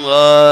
الله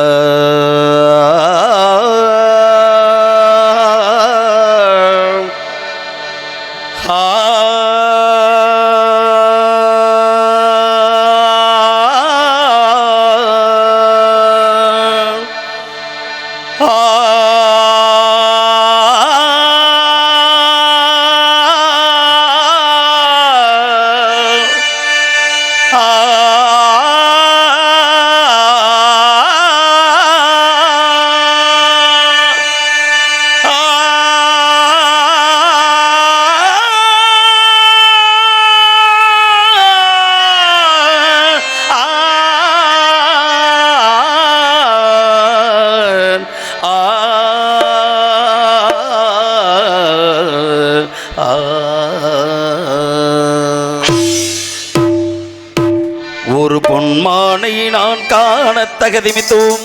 ஒரு பொன்மானை நான் காண தகுதிமித்தோம்.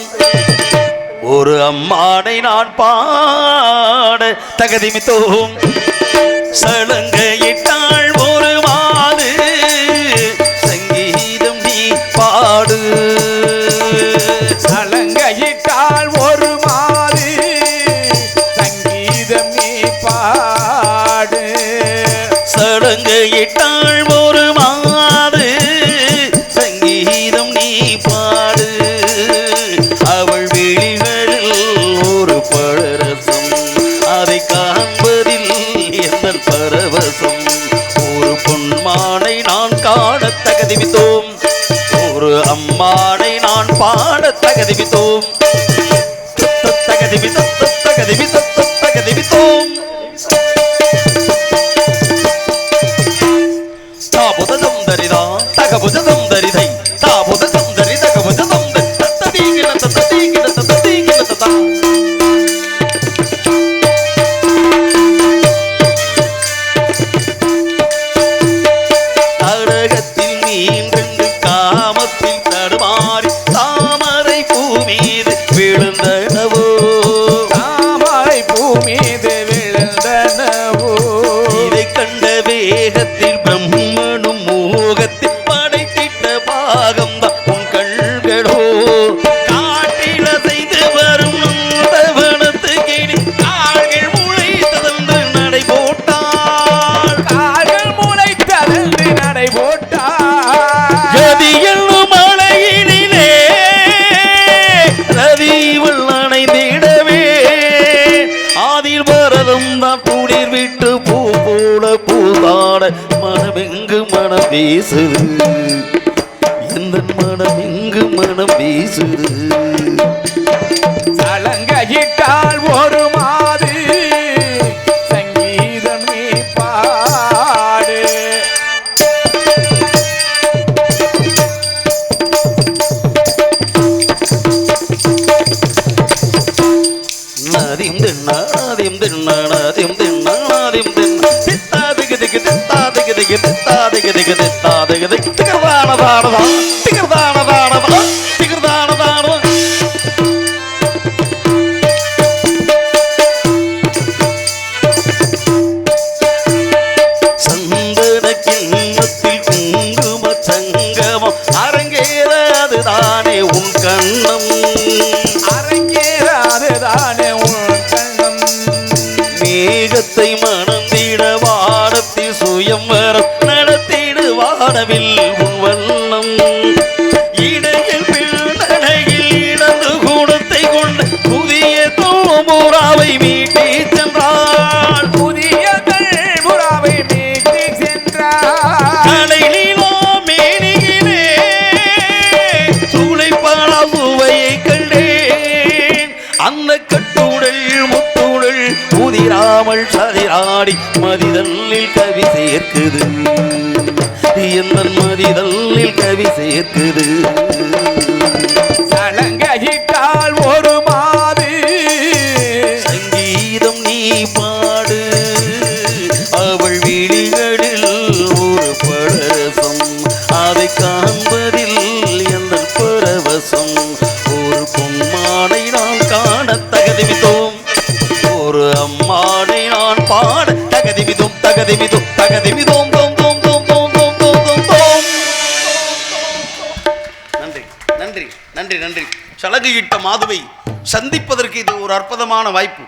ஒரு அம்மானை நான் பாட தகுதிமித்தோம். அதை காண்பதில் எந்த பரவசம்? ஒரு பொன்மானை நான் காண தகதிவித்தோம். ஒரு அம்மானை நான் பாட தகதிவித்தோம். தகதிவித்த வேகத்தில் பிரம்மனும் மோகத்தில் படைத்திட்ட பாகம்தான் உன் கண்களோ. காட்டில செய்து வரும் நந்தவனத்து கிளி கால்கள் முளைத்ததென்று நடை போட்டாள் கால்கள் முளைத்ததென்று நடை போட்டார் கதி என்னும் மலையினிலே ஆதில் பரதம் தான் குளிர் விட்டு பூவோட பூதாட மனமெங்கு மனம் பேசுது எந்த மனமெங்கு மனம் பேசுது திகு தித்தா திகு திகு தித்தா திகர்தான தானதா திகர்தான தானதா அந்த கட்டுடல் முத்துடல் புதிராமல் சதிராடி மதிதல்லில் கவி சேர்க்குது. எந்த மதிதல்லில் கவி சேர்க்குது. சலங்கையிட்டால் ஒரு மாது. சங்கீதம் நீ பாடு. தகுதிவிதும் தகுதிவிதும் தோம் தோம் தோம் தோம் தோம் தோம் தோம் தோம் நன்றி நன்றி நன்றி நன்றி. சலகையிட்ட மாதுவை சந்திப்பதற்கு இது ஒரு அற்புதமான வாய்ப்பு.